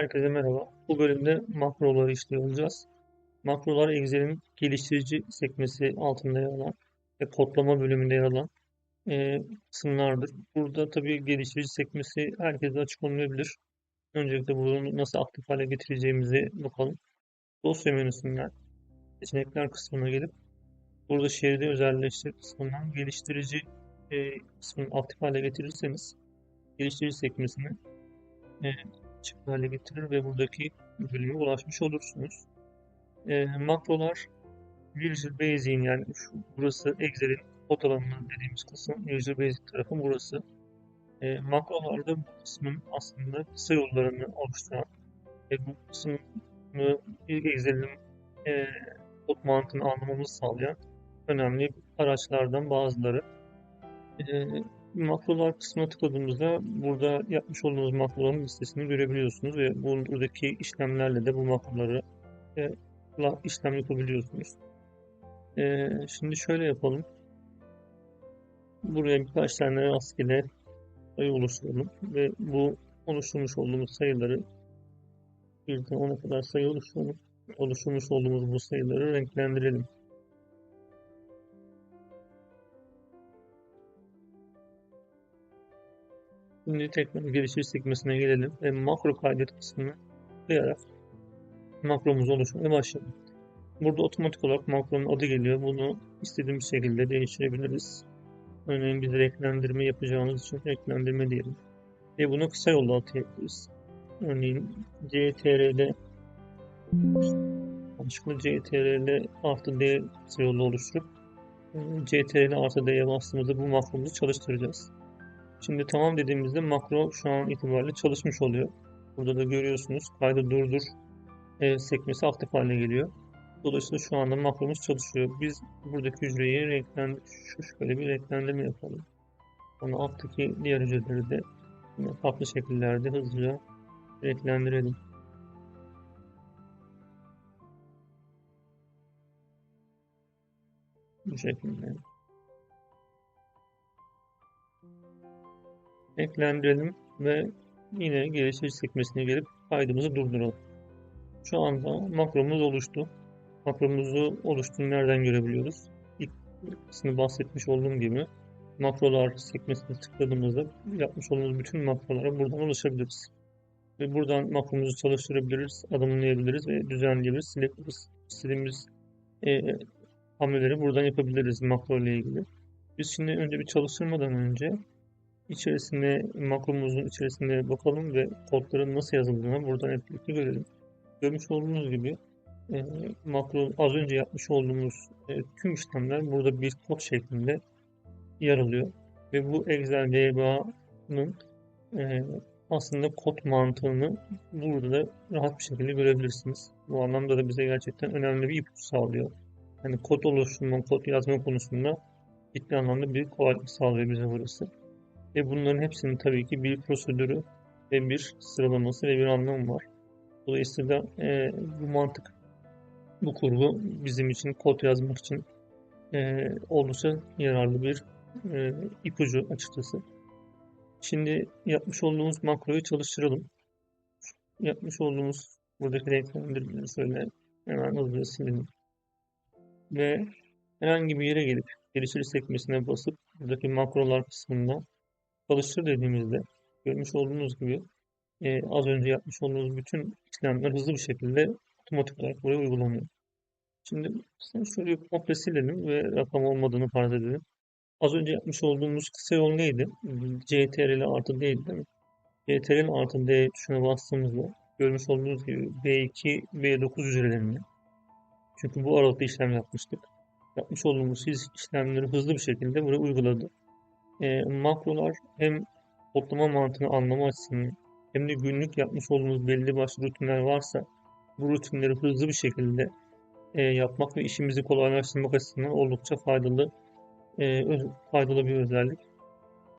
Herkese merhaba. Bu bölümde makroları işliyor olacağız. Makrolar Excel'in geliştirici sekmesi altında yer alan ve kodlama bölümünde yer alan e, kısımlardır. Burada tabii geliştirici sekmesi herkese açık olmayabilir. Öncelikle bunu nasıl aktif hale getireceğimizi bakalım. Dosya menüsünden seçenekler kısmına gelip burada şeridi özelleştir kısmından geliştirici e, kısmını aktif hale getirirseniz geliştirici sekmesini e, açık hale getirir ve buradaki bölüme ulaşmış olursunuz. E, makrolar Visual Basic'in yani şu, burası Excel'in kod alanı dediğimiz kısım. Visual Basic tarafı burası. E, makrolarda bu kısmın aslında kısa yollarını oluşturan ve bu kısmı Excel'in e, kod mantığını anlamamızı sağlayan önemli araçlardan bazıları. E, makrolar kısmına tıkladığımızda burada yapmış olduğunuz makroların listesini görebiliyorsunuz ve buradaki işlemlerle de bu makroları e, işlem yapabiliyorsunuz. E, şimdi şöyle yapalım. Buraya birkaç tane rastgele sayı oluşturalım ve bu oluşturmuş olduğumuz sayıları birden ona kadar sayı oluşturalım. Oluşturmuş olduğumuz bu sayıları renklendirelim. Şimdi tekrar gelişir sekmesine gelelim ve makro kaydet kısmını tıklayarak makromuzu oluşturmaya başlayalım. Burada otomatik olarak makronun adı geliyor. Bunu istediğimiz şekilde değiştirebiliriz. Örneğin biz renklendirme yapacağımız için renklendirme diyelim. Ve bunu kısa yolla atayabiliriz. Örneğin CTRL yanlışlıkla CTRL artı D kısa yolla oluşturup CTRL artı D'ye bastığımızda bu makromuzu çalıştıracağız. Şimdi tamam dediğimizde makro şu an itibariyle çalışmış oluyor. Burada da görüyorsunuz kaydı durdur e, sekmesi aktif haline geliyor. Dolayısıyla şu anda makromuz çalışıyor. Biz buradaki hücreyi renklendir, şu şöyle bir renklendirme yapalım. Onu alttaki diğer hücreleri de farklı şekillerde hızlıca renklendirelim. Bu şekilde. Eklendirelim ve yine geliştirici sekmesine gelip kaydımızı durduralım. Şu anda makromuz oluştu. Makromuzu oluştuğunu nereden görebiliyoruz? İlk kısmını bahsetmiş olduğum gibi makrolar sekmesine tıkladığımızda yapmış olduğumuz bütün makrolara buradan ulaşabiliriz. Ve buradan makromuzu çalıştırabiliriz, adımlayabiliriz ve düzenleyebiliriz, silebiliriz. İstediğimiz e, hamleleri buradan yapabiliriz makro ile ilgili. Biz şimdi önce bir çalıştırmadan önce içerisinde makromuzun içerisinde bakalım ve kodların nasıl yazıldığını buradan hep birlikte görelim. Görmüş olduğunuz gibi e, makro az önce yapmış olduğumuz e, tüm işlemler burada bir kod şeklinde yer alıyor. Ve bu Excel VBA'nın e, aslında kod mantığını burada da rahat bir şekilde görebilirsiniz. Bu anlamda da bize gerçekten önemli bir ipucu sağlıyor. Yani kod oluşturma, kod yazma konusunda ciddi anlamda bir kolaylık sağlıyor bize burası. Ve bunların hepsinin tabii ki bir prosedürü ve bir sıralaması ve bir anlamı var. Dolayısıyla e, bu mantık, bu kurgu bizim için kod yazmak için e, oldukça yararlı bir e, ipucu açıkçası. Şimdi yapmış olduğumuz makroyu çalıştıralım. Yapmış olduğumuz buradaki renklendirmeleri şöyle hemen hızlıca silelim. Ve herhangi bir yere gelip geliştirici sekmesine basıp buradaki makrolar kısmında çalıştır dediğimizde görmüş olduğunuz gibi e, az önce yapmış olduğunuz bütün işlemler hızlı bir şekilde otomatik olarak buraya uygulanıyor. Şimdi şöyle bir komple silelim ve rakam olmadığını farz edelim. Az önce yapmış olduğumuz kısa yol neydi? CTRL artı D değil mi? CTRL artı D tuşuna bastığımızda görmüş olduğunuz gibi B2, B9 hücrelerini çünkü bu aralıkta işlem yapmıştık. Yapmış olduğumuz işlemleri hızlı bir şekilde buraya uyguladı e, makrolar hem kodlama mantığını anlama açısından hem de günlük yapmış olduğumuz belli başlı rutinler varsa bu rutinleri hızlı bir şekilde e, yapmak ve işimizi kolaylaştırmak açısından oldukça faydalı e, faydalı bir özellik.